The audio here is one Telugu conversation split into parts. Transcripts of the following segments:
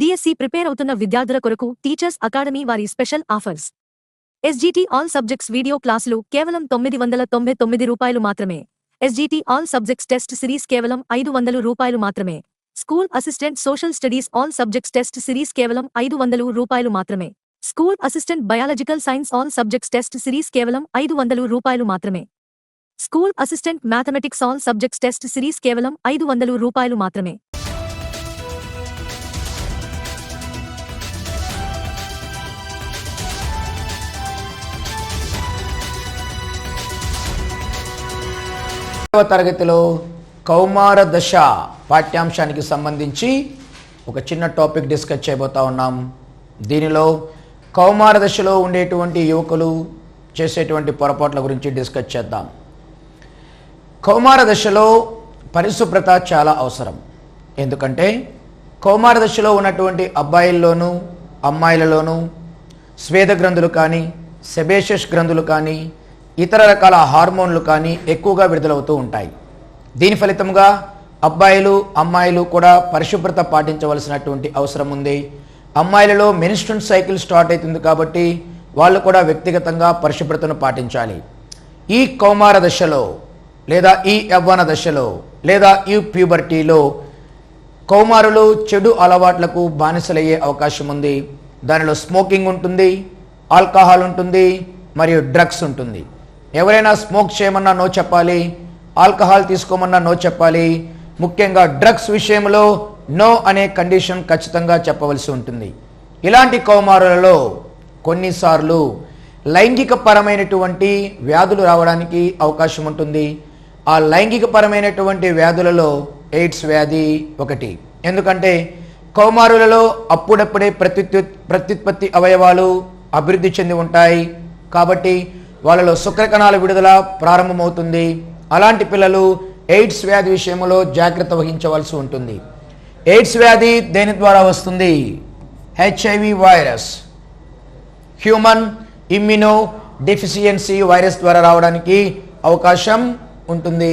డిఎస్సి ప్రిపేర్ అవుతున్న విద్యార్థుల కొరకు టీచర్స్ అకాడమీ వారి special offers. SGT all subjects video క్లాసులు కేవలం తొమ్మిది వందల తొంభై తొమ్మిది రూపాయలు మాత్రమే. SGT all subjects test series కేవలం ఐదు వందలు రూపాయలు మాత్రమే. School assistant social studies all subjects test series కేవలం ఐదు వందలు రూపాయలు మాత్రమే. School assistant biological science all subjects test series కేవలం ఐదు వందలు రూపాయలు మాత్రమే. School assistant mathematics all subjects test series కేవలం ఐదు వందలు రూపాయలు మాత్రమే. తరగతిలో కౌమార దశ పాఠ్యాంశానికి సంబంధించి ఒక చిన్న టాపిక్ డిస్కస్ చేయబోతా ఉన్నాం. దీనిలో కౌమార దశలో ఉండేటువంటి యువకులు చేసేటువంటి పొరపాట్ల గురించి డిస్కస్ చేద్దాం. కౌమార దశలో పరిశుభ్రత చాలా అవసరం. ఎందుకంటే కౌమార దశలో ఉన్నటువంటి అబ్బాయిల్లోనూ అమ్మాయిలలోనూ స్వేద గ్రంథులు కానీ సెబేషస్ గ్రంథులు కానీ ఇతర రకాల హార్మోన్లు కానీ ఎక్కువగా విడుదలవుతూ ఉంటాయి. దీని ఫలితంగా అబ్బాయిలు అమ్మాయిలు కూడా పరిశుభ్రత పాటించవలసినటువంటి అవసరం ఉంది. అమ్మాయిలలో మెనిస్ట్రన్ సైకిల్ స్టార్ట్ అవుతుంది కాబట్టి వాళ్ళు కూడా వ్యక్తిగతంగా పరిశుభ్రతను పాటించాలి. ఈ కౌమార దశలో లేదా ఈ యవ్వన దశలో లేదా ఈ ప్యూబర్టీలో కౌమారులు చెడు అలవాట్లకు బానిసలయ్యే అవకాశం ఉంది. దానిలో స్మోకింగ్ ఉంటుంది ఆల్కహాల్ ఉంటుంది మరియు డ్రగ్స్ ఉంటుంది. ఎవరైనా స్మోక్ చేయమన్నా నో చెప్పాలి ఆల్కహాల్ తీసుకోమన్నా నో చెప్పాలి ముఖ్యంగా డ్రగ్స్ విషయంలో నో అనే కండిషన్ ఖచ్చితంగా చెప్పవలసి ఉంటుంది. ఇలాంటి కౌమారులలో కొన్నిసార్లు లైంగిక పరమైనటువంటి వ్యాధులు రావడానికి అవకాశం ఉంటుంది. ఆ లైంగిక పరమైనటువంటి వ్యాధులలో ఎయిడ్స్ వ్యాధి ఒకటి. ఎందుకంటే కౌమారులలో అప్పుడప్పుడే ప్రత్యుత్ ప్రత్యుత్పత్తి అవయవాలు అభివృద్ధి చెంది ఉంటాయి. కాబట్టి వాళ్ళలో శుక్రకణాల విడుదల ప్రారంభమవుతుంది. అలాంటి పిల్లలు ఎయిడ్స్ వ్యాధి విషయంలో జాగ్రత్త వహించవలసి ఉంటుంది. ఎయిడ్స్ వ్యాధి దేని ద్వారా వస్తుంది? HIV virus. Human immuno deficiency virus ద్వారా రావడానికి అవకాశం ఉంటుంది.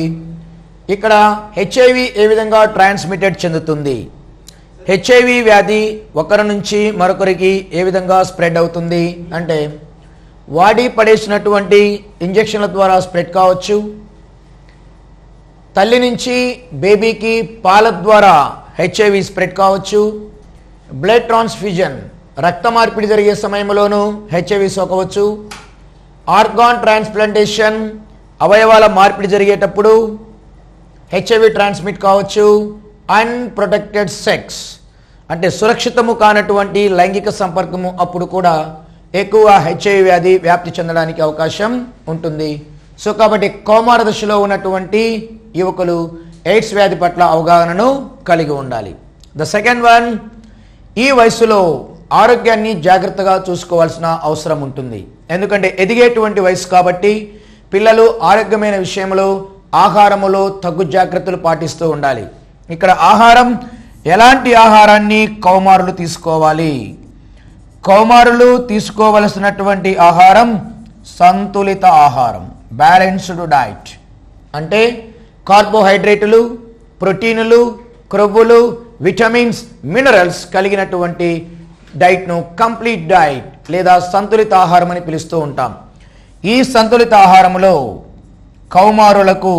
ఇక్కడ హెచ్ఐవి ఏ విధంగా ట్రాన్స్మిటెడ్ చెందుతుంది? హెచ్ఐవి వ్యాధి ఒకరి నుంచి మరొకరికి ఏ విధంగా స్ప్రెడ్ అవుతుంది? అంటే వాడి పడేసినటువంటి ఇంజెక్షన్ల ద్వారా స్ప్రెడ్ కావచ్చు. తల్లి నుంచి బేబీకి పాల ద్వారా హెచ్ఐవి స్ప్రెడ్ కావచ్చు. బ్లడ్ ట్రాన్స్ఫ్యూజన్ రక్త మార్పిడి జరిగే సమయంలోనూ హెచ్ఐవి సోకవచ్చు. ఆర్గాన్ ట్రాన్స్ప్లాంటేషన్ అవయవాల మార్పిడి జరిగేటప్పుడు హెచ్ఐవి ట్రాన్స్మిట్ కావచ్చు. అన్ప్రొటెక్టెడ్ సెక్స్ అంటే సురక్షితము కానటువంటి లైంగిక సంపర్కము అప్పుడు కూడా ఎక్కువ హెచ్ఐవి వ్యాధి వ్యాప్తి చెందడానికి అవకాశం ఉంటుంది. సో కాబట్టి కోమార దశలో ఉన్నటువంటి యువకులు ఎయిడ్స్ వ్యాధి పట్ల అవగాహనను కలిగి ఉండాలి. ద సెకండ్ వన్ ఈ వయసులో ఆరోగ్యాన్ని జాగ్రత్తగా చూసుకోవాల్సిన అవసరం ఉంటుంది. ఎందుకంటే ఎదిగేటువంటి వయసు కాబట్టి పిల్లలు ఆరోగ్యమైన విషయంలో ఆహారములో తగ్గు జాగ్రత్తలు పాటిస్తూ ఉండాలి. ఇక్కడ ఆహారం ఎలాంటి ఆహారాన్ని కౌమారులు తీసుకోవాలి? కౌమారులు తీసుకోవలసినటువంటి ఆహారం సంతులిత ఆహారం బ్యాలెన్స్డ్ డైట్ అంటే కార్బోహైడ్రేటులు ప్రోటీనులు క్రొవ్వులు విటమిన్స్ మినరల్స్ కలిగినటువంటి డైట్ను కంప్లీట్ డైట్ లేదా సంతులిత ఆహారం అని పిలుస్తూ ఉంటాం. ఈ సంతులిత ఆహారంలో కౌమారులకు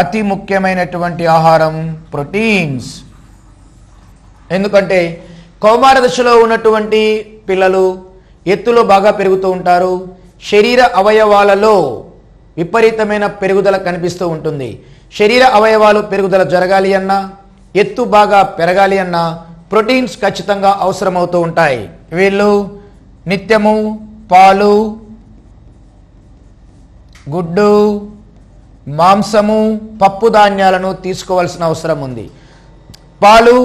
అతి ముఖ్యమైనటువంటి ఆహారం ప్రోటీన్స్. ఎందుకంటే కౌమార దశలో ఉన్నటువంటి పిల్లలు ఎత్తులో బాగా పెరుగుతూ ఉంటారు. శరీర అవయవాలలో విపరీతమైన పెరుగుదల కనిపిస్తూ ఉంటుంది. శరీర అవయవాలు పెరుగుదల జరగాలి అన్నా ఎత్తు బాగా పెరగాలి అన్నా ప్రోటీన్స్ ఖచ్చితంగా అవసరమవుతూ ఉంటాయి. వీళ్ళు నిత్యము పాలు గుడ్డు మాంసము పప్పు ధాన్యాలను తీసుకోవాల్సిన అవసరం ఉంది. పాలు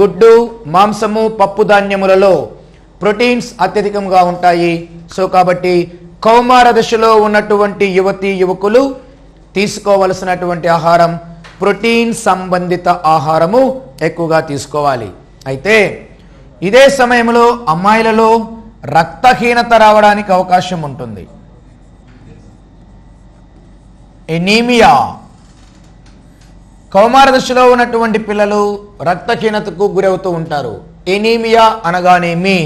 గుడ్డు మాంసము పప్పు ధాన్యములలో ప్రోటీన్స్ అత్యధికంగా ఉంటాయి. సో కాబట్టి కౌమార దశలో ఉన్నటువంటి యువతి యువకులు తీసుకోవలసినటువంటి ఆహారం ప్రోటీన్ సంబంధిత ఆహారము ఎక్కువగా తీసుకోవాలి. అయితే ఇదే సమయంలో అమ్మాయిలలో రక్తహీనత రావడానికి అవకాశం ఉంటుంది. ఎనీమియా. కౌమార దశలో ఉన్నటువంటి పిల్లలు రక్తహీనతకు గురవుతూ ఉంటారు. ఎనీమియా అనగానేమి?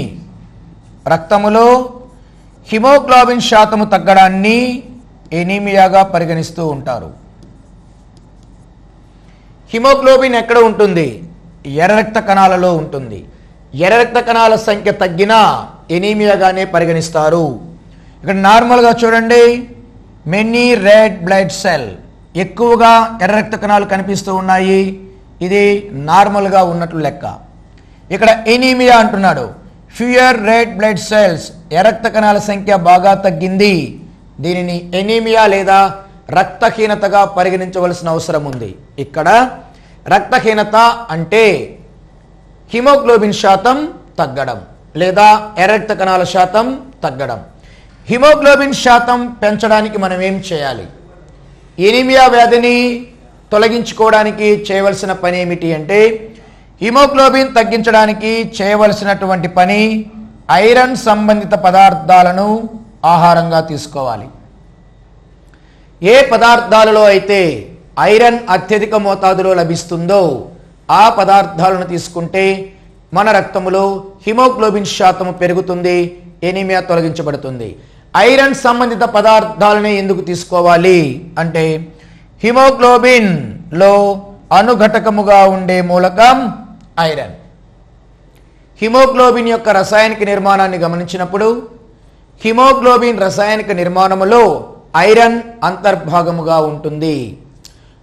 రక్తములో హిమోగ్లోబిన్ శాతము తగ్గడాన్ని ఎనీమియాగా పరిగణిస్తూ ఉంటారు. హిమోగ్లోబిన్ ఎక్కడ ఉంటుంది? ఎర్ర రక్త కణాలలో ఉంటుంది. ఎర్ర రక్త కణాల సంఖ్య తగ్గినా ఎనీమియాగానే పరిగణిస్తారు. ఇక్కడ నార్మల్గా చూడండి. మెనీ రెడ్ బ్లడ్ సెల్ ఎక్కువగా ఎర్ర రక్త కణాలు కనిపిస్తూ ఉన్నాయి. ఇది నార్మల్గా ఉన్నట్లు లెక్క. ఇక్కడ ఎనీమియా అంటున్నాడు. ఫ్యూయర్ రెడ్ బ్లడ్ సెల్స్ ఎరక్త రక్త కణాల సంఖ్య బాగా తగ్గింది. దీనిని ఎనీమియా లేదా రక్తహీనతగా పరిగణించవలసిన అవసరం ఉంది. ఇక్కడ రక్తహీనత అంటే హిమోగ్లోబిన్ శాతం తగ్గడం లేదా ఎరక్త కణాల శాతం తగ్గడం. హిమోగ్లోబిన్ శాతం పెంచడానికి మనం ఏం చేయాలి? ఎనీమియా వ్యాధిని తొలగించుకోవడానికి చేయవలసిన పని ఏమిటి అంటే హిమోగ్లోబిన్ తగ్గించడానికి చేయవలసినటువంటి పని ఐరన్ సంబంధిత పదార్థాలను ఆహారంగా తీసుకోవాలి. ఏ పదార్థాలలో అయితే ఐరన్ అత్యధిక మోతాదులో లభిస్తుందో ఆ పదార్థాలను తీసుకుంటే మన రక్తములో హిమోగ్లోబిన్ శాతము పెరుగుతుంది ఎనీమియా తొలగించబడుతుంది. ఐరన్ సంబంధిత పదార్థాలని ఎందుకు తీసుకోవాలి అంటే హిమోగ్లోబిన్లో అనుఘటకముగా ఉండే మూలకం ఐరన్. హిమోగ్లోబిన్ యొక్క రసాయనిక నిర్మాణాన్ని గమనించినప్పుడు హిమోగ్లోబిన్ రసాయనిక నిర్మాణములో ఐరన్ అంతర్భాగముగా ఉంటుంది.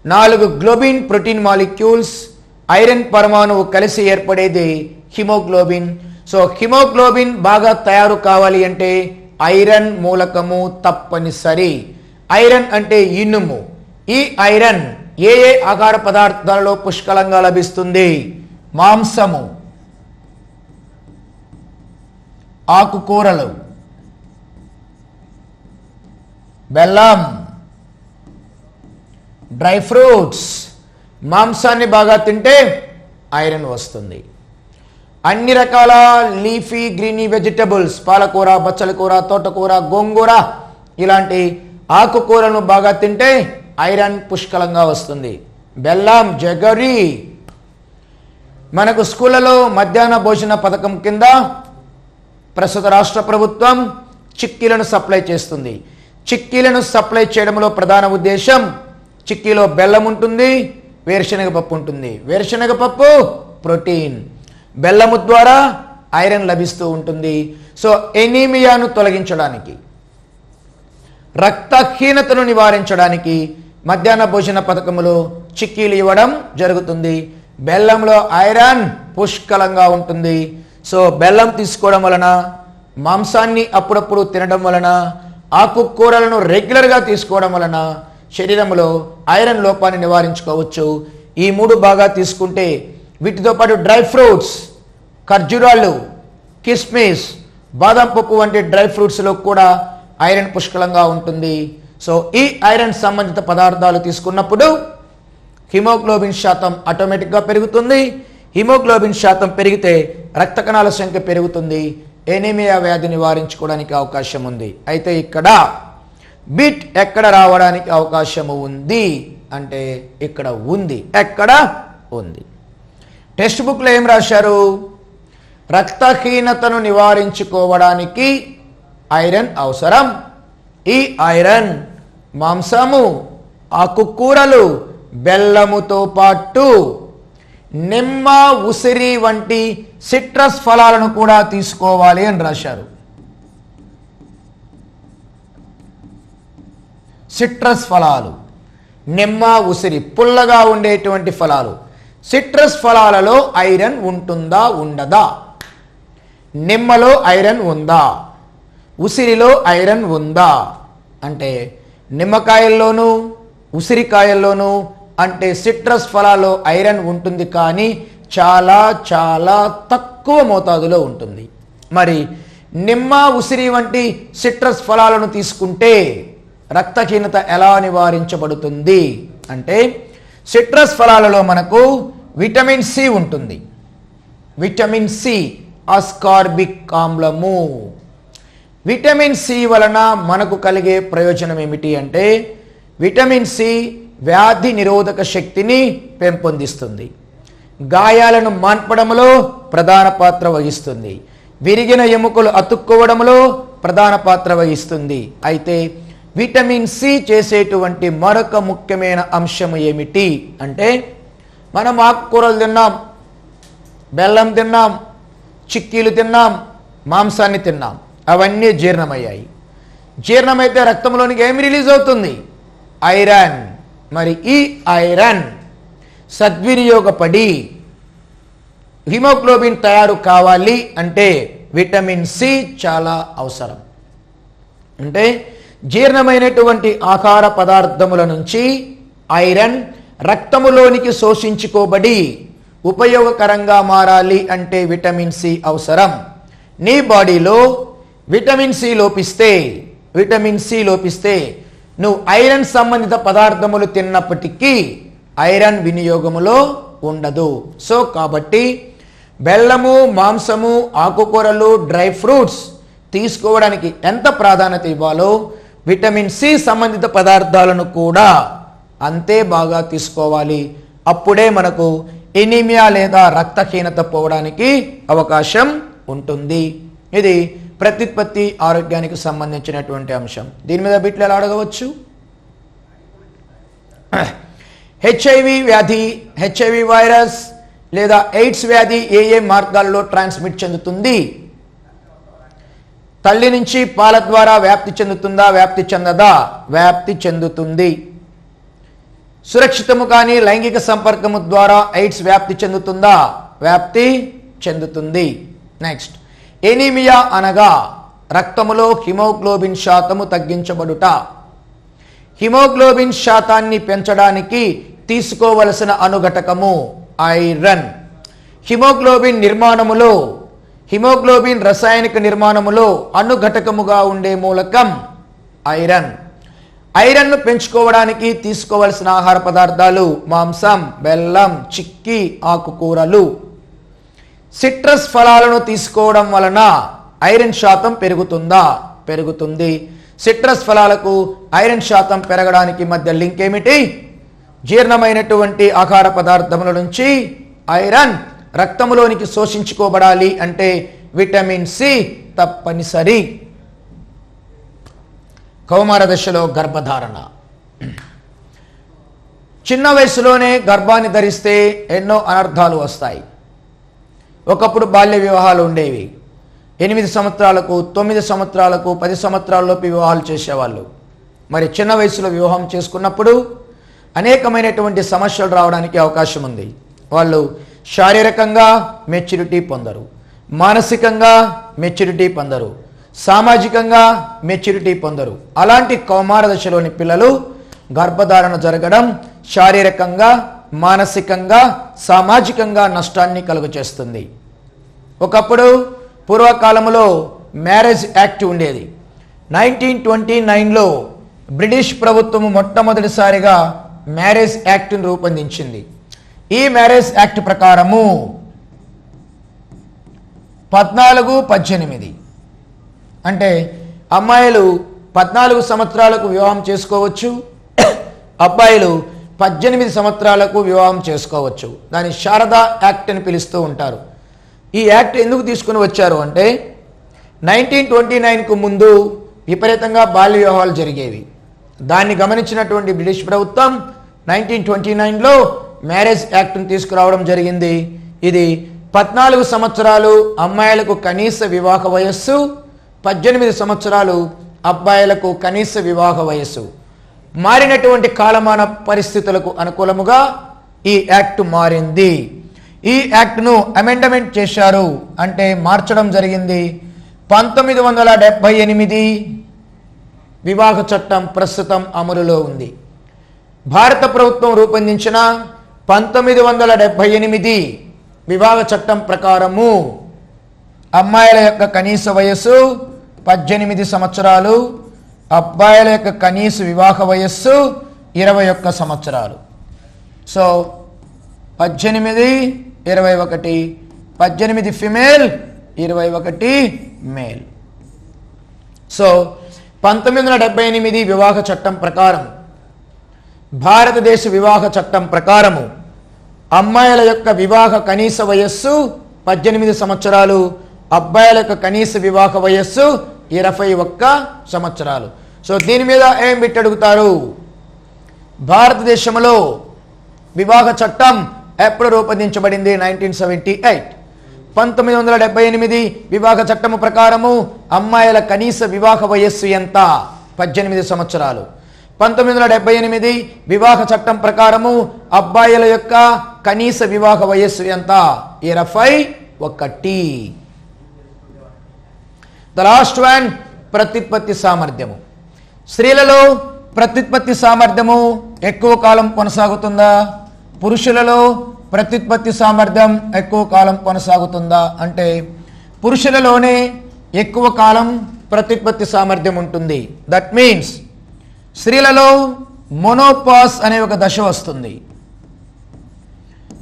నాలుగు గ్లోబిన్ ప్రోటీన్ మాలిక్యూల్స్ ఐరన్ పరమాణువు కలిసి ఏర్పడేది హిమోగ్లోబిన్. సో హిమోగ్లోబిన్ బాగా తయారు కావాలి అంటే ఐరన్ మూలకము తప్పనిసరి. ఐరన్ అంటే ఇనుము. ఈ ఐరన్ ఏ ఏ ఆహార పదార్థాలలో పుష్కలంగా లభిస్తుంది? మాంసము ఆకుకూరలు బెల్లం డ్రై ఫ్రూట్స్ మాంసాన్ని బాగా తింటే ఐరన్ వస్తుంది. అన్ని రకాల లీఫీ గ్రీనీ వెజిటబుల్స్ పాలకూర బచ్చలకూర తోటకూర గోంగూర ఇలాంటి ఆకుకూరలను బాగా తింటే ఐరన్ పుష్కలంగా వస్తుంది. బెల్లం జగరి మనకు స్కూళ్ళలో మధ్యాహ్న భోజన పథకం కింద ప్రస్తుత రాష్ట్ర ప్రభుత్వం చిక్కీలను సప్లై చేస్తుంది. చిక్కీలను సప్లై చేయడంలో ప్రధాన ఉద్దేశం చిక్కీలో బెల్లం ఉంటుంది వేరుశనగ పప్పు ఉంటుంది. వేరుశనగ పప్పు ప్రోటీన్. బెల్లము ద్వారా ఐరన్ లభిస్తూ ఉంటుంది. సో ఎనీమియాను తొలగించడానికి రక్తహీనతను నివారించడానికి మధ్యాహ్న భోజన పథకములో చిక్కీలు ఇవ్వడం జరుగుతుంది. బెల్లంలో ఐరన్ పుష్కలంగా ఉంటుంది. సో బెల్లం తీసుకోవడం వలన మాంసాన్ని అప్పుడప్పుడు తినడం వలన ఆకుకూరలను రెగ్యులర్గా తీసుకోవడం వలన శరీరంలో ఐరన్ లోపాన్ని నివారించుకోవచ్చు. ఈ మూడు బాగా తీసుకుంటే వీటితో పాటు డ్రై ఫ్రూట్స్ ఖర్జూరాలు కిస్మిస్ బాదం పప్పు వంటి డ్రై ఫ్రూట్స్లో కూడా ఐరన్ పుష్కలంగా ఉంటుంది. సో ఈ ఐరన్ సంబంధిత పదార్థాలు తీసుకున్నప్పుడు హిమోగ్లోబిన్ శాతం ఆటోమేటిక్గా పెరుగుతుంది. హిమోగ్లోబిన్ శాతం పెరిగితే రక్త కణాల సంఖ్య పెరుగుతుంది. ఎనీమియా వ్యాధి నివారించుకోవడానికి అవకాశం ఉంది. అయితే ఇక్కడ బిట్ ఎక్కడ రావడానికి అవకాశము ఉంది? అంటే ఇక్కడ ఉంది. ఎక్కడ ఉంది? టెక్స్ట్ బుక్లో ఏం రాశారు? రక్తహీనతను నివారించుకోవడానికి ఐరన్ అవసరం. ఈ ఐరన్ మాంసము ఆకుకూరలు బెల్లముతో పాటు నిమ్మ ఉసిరి వంటి సిట్రస్ ఫలాలను కూడా తీసుకోవాలి అని రాశారు. సిట్రస్ ఫలాలు నిమ్మ ఉసిరి పుల్లగా ఉండేటువంటి ఫలాలు. సిట్రస్ ఫలాలలో ఐరన్ ఉంటుందా ఉండదా? నిమ్మలో ఐరన్ ఉందా? ఉసిరిలో ఐరన్ ఉందా? అంటే నిమ్మకాయల్లోనూ ఉసిరికాయల్లోనూ అంటే సిట్రస్ ఫలాల్లో ఐరన్ ఉంటుంది కానీ చాలా చాలా తక్కువ మోతాదులో ఉంటుంది. మరి నిమ్మ ఉసిరి వంటి సిట్రస్ ఫలాలను తీసుకుంటే రక్తహీనత ఎలా నివారించబడుతుంది? అంటే సిట్రస్ ఫలాలలో మనకు విటమిన్ సి ఉంటుంది. విటమిన్ సి అస్కార్బిక్ ఆమ్లము. విటమిన్ సి వలన మనకు కలిగే ప్రయోజనం ఏమిటి అంటే విటమిన్ సి వ్యాధి నిరోధక శక్తిని పెంపొందిస్తుంది. గాయాలను మాన్పడంలో ప్రధాన పాత్ర వహిస్తుంది. విరిగిన ఎముకలు అతుక్కోవడంలో ప్రధాన పాత్ర వహిస్తుంది. అయితే విటమిన్ సి చేసేటువంటి మరొక ముఖ్యమైన అంశం ఏమిటి అంటే మనం ఆకుకూరలు తిన్నాం బెల్లం తిన్నాం చిక్కీలు తిన్నాం మాంసాన్ని తిన్నాం. అవన్నీ జీర్ణమయ్యాయి. జీర్ణమైతే రక్తంలోనికి ఏమి రిలీజ్ అవుతుంది? ఐరన్. మరి ఈ ఐరన్ సద్వినియోగపడి హిమోగ్లోబిన్ తయారు కావాలి అంటే విటమిన్ సి చాలా అవసరం. అంటే జీర్ణమైనటువంటి ఆహార పదార్థముల నుంచి ఐరన్ రక్తములోనికి శోషించుకోబడి ఉపయోగకరంగా మారాలి అంటే విటమిన్ సి అవసరం. నీ బాడీలో విటమిన్ సి లోపిస్తే విటమిన్ సి లోపిస్తే నువ్వు ఐరన్ సంబంధిత పదార్థములు తిన్నప్పటికీ ఐరన్ వినియోగములో ఉండదు. సో కాబట్టి బెల్లము మాంసము ఆకుకూరలు డ్రై ఫ్రూట్స్ తీసుకోవడానికి ఎంత ప్రాధాన్యత ఇవ్వాలో విటమిన్ సి సంబంధిత పదార్థాలను కూడా అంతే బాగా తీసుకోవాలి. అప్పుడే మనకు ఎనీమియా లేదా రక్తహీనత పోవడానికి అవకాశం ఉంటుంది. ఇది ప్రత్యుత్పత్తి ఆరోగ్యానికి సంబంధించినటువంటి అంశం. దీని మీద బిట్లు ఎలా అడగవచ్చు? హెచ్ఐవి వ్యాధి హెచ్ఐవి వైరస్ లేదా ఎయిడ్స్ వ్యాధి ఏ ఏ మార్గాల్లో ట్రాన్స్మిట్ చెందుతుంది? తల్లి నుంచి పాల ద్వారా వ్యాప్తి చెందుతుందా? వ్యాప్తి చెందదా? వ్యాప్తి చెందుతుంది. సురక్షితము కానీ లైంగిక సంపర్కము ద్వారా ఎయిడ్స్ వ్యాప్తి చెందుతుందా? వ్యాప్తి చెందుతుంది. నెక్స్ట్ ఎనీమియా అనగా రక్తములో హిమోగ్లోబిన్ శాతము తగ్గించబడుట. హిమోగ్లోబిన్ శాతాన్ని పెంచడానికి తీసుకోవలసిన అనుఘటకము ఐరన్. హిమోగ్లోబిన్ నిర్మాణములో హిమోగ్లోబిన్ రసాయనిక నిర్మాణములో అనుఘటకముగా ఉండే మూలకం ఐరన్. ఐరన్ను పెంచుకోవడానికి తీసుకోవలసిన ఆహార పదార్థాలు మాంసం బెల్లం చిక్కి ఆకుకూరలు సిట్రస్ ఫలాలను తీసుకోవడం వలన ఐరన్ శాతం పెరుగుతుందా? పెరుగుతుంది. సిట్రస్ ఫలాలకు ఐరన్ శాతం పెరగడానికి మధ్య లింక్ ఏమిటి? జీర్ణమైనటువంటి ఆహార పదార్థముల నుంచి ఐరన్ రక్తములోనికి శోషించుకోబడాలి అంటే విటమిన్ సి తప్పనిసరి. కౌమార దశలో గర్భధారణ. చిన్న వయసులోనే గర్భాన్ని ధరిస్తే ఎన్నో అనర్థాలు వస్తాయి. ఒకప్పుడు బాల్య వివాహాలు ఉండేవి. ఎనిమిది సంవత్సరాలకు తొమ్మిది సంవత్సరాలకు పది సంవత్సరాలలోపు వివాహాలు చేసేవాళ్ళు. మరి చిన్న వయసులో వివాహం చేసుకున్నప్పుడు అనేకమైనటువంటి సమస్యలు రావడానికి అవకాశం ఉంది. వాళ్ళు శారీరకంగా మెచ్యూరిటీ పొందరు. మానసికంగా మెచ్యూరిటీ పొందరు. సామాజికంగా మెచ్యూరిటీ పొందరు. అలాంటి కౌమార దశలోని పిల్లలు గర్భధారణ జరగడం శారీరకంగా మానసికంగా సామాజికంగా నష్టాన్ని కలుగచేస్తుంది. ఒకప్పుడు పూర్వకాలంలో మ్యారేజ్ యాక్ట్ ఉండేది. నైన్టీన్ ట్వంటీ నైన్లో బ్రిటిష్ ప్రభుత్వం మొట్టమొదటిసారిగా మ్యారేజ్ యాక్ట్ను రూపొందించింది. ఈ మ్యారేజ్ యాక్ట్ ప్రకారము పద్నాలుగు పద్దెనిమిది అంటే అమ్మాయిలు పద్నాలుగు సంవత్సరాలకు వివాహం చేసుకోవచ్చు అబ్బాయిలు పద్దెనిమిది సంవత్సరాలకు వివాహం చేసుకోవచ్చు. దాన్ని శారదా యాక్ట్ అని పిలుస్తూ ఉంటారు. ఈ యాక్ట్ ఎందుకు తీసుకుని వచ్చారు అంటే నైన్టీన్ ట్వంటీ నైన్కు ముందు విపరీతంగా బాల్య వివాహాలు జరిగేవి. దాన్ని గమనించినటువంటి బ్రిటిష్ ప్రభుత్వం నైన్టీన్ ట్వంటీ నైన్లో మ్యారేజ్ యాక్ట్ను తీసుకురావడం జరిగింది. ఇది పద్నాలుగు సంవత్సరాలు అమ్మాయిలకు కనీస వివాహ వయస్సు పద్దెనిమిది సంవత్సరాలు అబ్బాయిలకు కనీస వివాహ వయస్సు. మారినటువంటి కాలమాన పరిస్థితులకు అనుకూలముగా ఈ యాక్ట్ మారింది. ఈ యాక్ట్ను అమెండమెంట్ చేశారు. అంటే మార్చడం జరిగింది. పంతొమ్మిది వందల డెబ్భై ఎనిమిది వివాహ చట్టం ప్రస్తుతం అమలులో ఉంది. భారత ప్రభుత్వం రూపొందించిన పంతొమ్మిది వందల డెబ్భై ఎనిమిది వివాహ చట్టం ప్రకారము అమ్మాయిల యొక్క కనీస వయస్సు పద్దెనిమిది సంవత్సరాలు అబ్బాయిల యొక్క కనీస వివాహ వయస్సు ఇరవై ఒక్క సంవత్సరాలు. సో పద్దెనిమిది ఇరవై ఒకటి. పద్దెనిమిది ఫిమేల్ ఇరవై ఒకటి మేల్. సో పంతొమ్మిది వందల డెబ్బై ఎనిమిది వివాహ చట్టం ప్రకారం భారతదేశ వివాహ చట్టం ప్రకారము అమ్మాయిల యొక్క వివాహ కనీస వయస్సు పద్దెనిమిది సంవత్సరాలు అబ్బాయిల యొక్క కనీస వివాహ వయస్సు ఇరవై ఒక్క సంవత్సరాలు. సో దీని మీద ఏం పెట్టి అడుగుతారు? భారతదేశంలో వివాహ చట్టం ఎప్పుడు రూపొందించబడింది? నైన్టీన్ సెవెంటీ ఎయిట్ పంతొమ్మిది వందల డెబ్బై ఎనిమిది వివాహ చట్టము ప్రకారము అమ్మాయిల కనీస వివాహ వయస్సు ఎంత? పద్దెనిమిది సంవత్సరాలు. పంతొమ్మిది వందల డెబ్బై ఎనిమిది వివాహ చట్టం ప్రకారము అబ్బాయిల యొక్క కనీస వివాహ వయస్సు ఎంత? ఇరవై ఒకటి. ద లాస్ట్ వన్ ప్రత్యుత్పత్తి సామర్థ్యము. స్త్రీలలో ప్రత్యుత్పత్తి సామర్థ్యము ఎక్కువ కాలం కొనసాగుతుందా? పురుషులలో ప్రత్యుత్పత్తి సామర్థ్యం ఎక్కువ కాలం కొనసాగుతుందా? అంటే పురుషులలోనే ఎక్కువ కాలం ప్రత్యుత్పత్తి సామర్థ్యం ఉంటుంది. దట్ మీన్స్ స్త్రీలలో మొనోపాస్ అనే ఒక దశ వస్తుంది.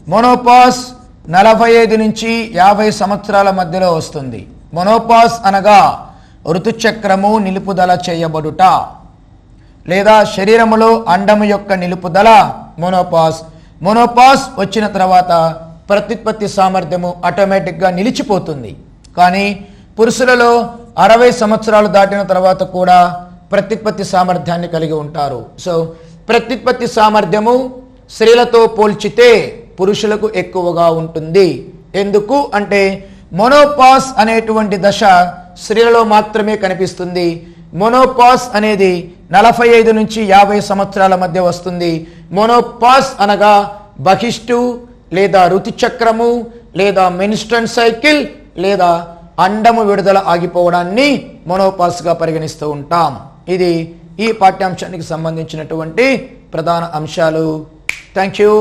మొనోపాస్ నలభై ఐదు నుంచి యాభై సంవత్సరాల మధ్యలో వస్తుంది. మొనోపాస్ అనగా ఋతుచక్రము నిలుపుదల చేయబడుట. లేదా శరీరములో అండము యొక్క నిలుపుదల మోనోపాస్ మోనోపాస్ వచ్చిన తర్వాత ప్రత్యుత్పత్తి సామర్థ్యము ఆటోమేటిక్గా నిలిచిపోతుంది. కానీ పురుషులలో అరవై సంవత్సరాలు దాటిన తర్వాత కూడా ప్రత్యుత్పత్తి సామర్థ్యాన్ని కలిగి ఉంటారు. సో ప్రత్యుత్పత్తి సామర్థ్యము స్త్రీలతో పోల్చితే పురుషులకు ఎక్కువగా ఉంటుంది. ఎందుకు అంటే మొనోపాస్ అనేటువంటి దశ స్త్రీలలో మాత్రమే కనిపిస్తుంది. మొనోపాస్ అనేది నలభై ఐదు నుంచి యాభై సంవత్సరాల మధ్య వస్తుంది. మోనోపాస్ అనగా బహిష్టు లేదా ఋతుచక్రము లేదా మెన్స్ట్రన్ సైకిల్ లేదా అండము విడుదల ఆగిపోవడాన్ని మోనోపాస్గా పరిగణిస్తూ ఉంటాం. ఇది ఈ పాఠ్యాంశానికి సంబంధించినటువంటి ప్రధాన అంశాలు. Thank you